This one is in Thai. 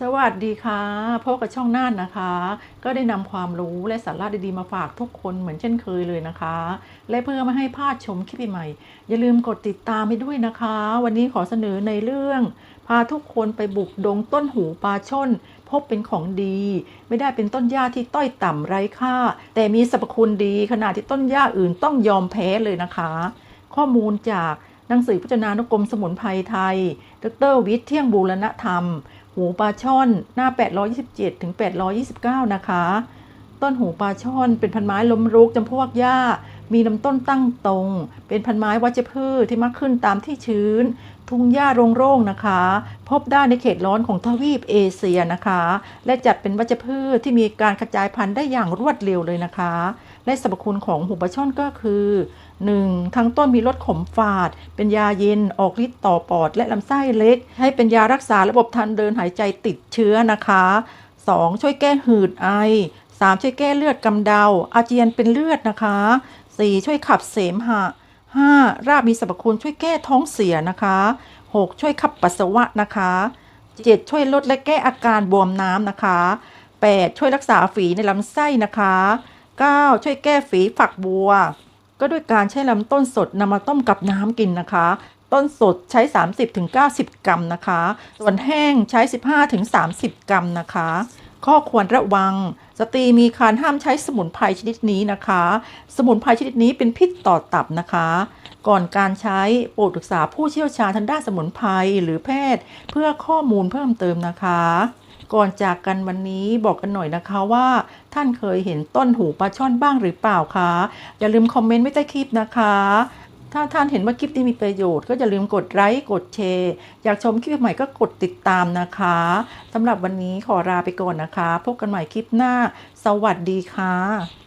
สวัสดีค่ะพบกับช่องน่านนะคะ ก็ได้นำความรู้และสาระดีๆมาฝากทุกคนเหมือนเช่นเคยเลยนะคะ และเพื่อไม่ให้พลาดชมคลิปใหม่ อย่าลืมกดติดตามให้ด้วยนะคะ วันนี้ขอเสนอในเรื่อง พาทุกคนไปบุกดงต้นหูปลาช่อนพบเป็นของดี ไม่ได้เป็นต้นหญ้าที่ต้อยต่ำไร้ค่า แต่มีสรรพคุณดีขนาดที่ต้นหญ้าอื่นต้องยอมแพ้เลยนะคะ ข้อมูลจาก หนังสือพจนานุกรมสมุนไพรไทย ดรวิทย์เที่ยงบูรณธรรม หูปลาช่อน หน้า 827ถึง829 นะคะ ต้นหูปลาช่อนเป็นพันไม้ล้มรุกจำพวกหญ้า มีลำต้นตั้งตรง เป็นพันไม้วัชพืชที่มักขึ้นตามที่ชื้น ทุ่งหญ้าโร่งๆนะคะ พบได้ในเขตร้อนของทวีปเอเชียนะคะ และจัดเป็นวัชพืชที่มีการกระจายพันธุ์ได้อย่างรวดเร็วเลยนะคะ และสรรพคุณของหูปลาช่อนก็คือ 1. ทั้งต้นมีรสขมฝาด เป็นยาเย็นออกฤทธิ์ต่อปอดและลำไส้เล็ก ให้เป็นยารักษาระบบทางเดินหายใจติดเชื้อนะคะ 2. ช่วยแก้หืดไอ 3. ช่วยแก้เลือดกำเดา อาเจียนเป็นเลือดนะคะ 4. ช่วยขับเสมหะ 5. รากมีสรรพคุณช่วยแก้ท้องเสียนะคะ 6. ช่วยขับปัสสาวะนะคะ 7. ช่วยลดและแก้อาการบวมน้ำนะคะ 8. ช่วยรักษาฝีในลำไส้นะคะ 9. ช่วยแก้ฝีฝักบัว ก็ด้วยการใช้ลำต้นสดนำมาต้มกับน้ำกินนะคะ ต้นสดใช้ 30-90 กรัมนะคะ ส่วนแห้งใช้ 15-30 กรัมนะคะ ข้อควรระวัง สตรีมีครรภ์ห้ามใช้สมุนไพรชนิดนี้นะคะ สมุนไพรชนิดนี้เป็นพิษต่อตับนะคะ ก่อนการใช้โปรดปรึกษาผู้เชี่ยวชาญทางด้านสมุนไพรหรือแพทย์ เพื่อข้อมูลเพิ่มเติมนะคะ ก่อนจากกันวันนี้บอกกันหน่อยนะคะว่า ท่านเคยเห็นต้นหูปลาช่อนบ้างหรือเปล่าคะ อย่าลืมคอมเมนต์ไว้ใต้คลิปนะคะ ถ้าท่านเห็นว่าคลิปนี้มีประโยชน์ก็อย่าลืมกดไลค์กดแชร์ อยากชมคลิปใหม่ก็กดติดตามนะคะสำหรับวันนี้ขอลาไปก่อนนะคะ พบกันใหม่คลิปหน้า สวัสดีค่ะ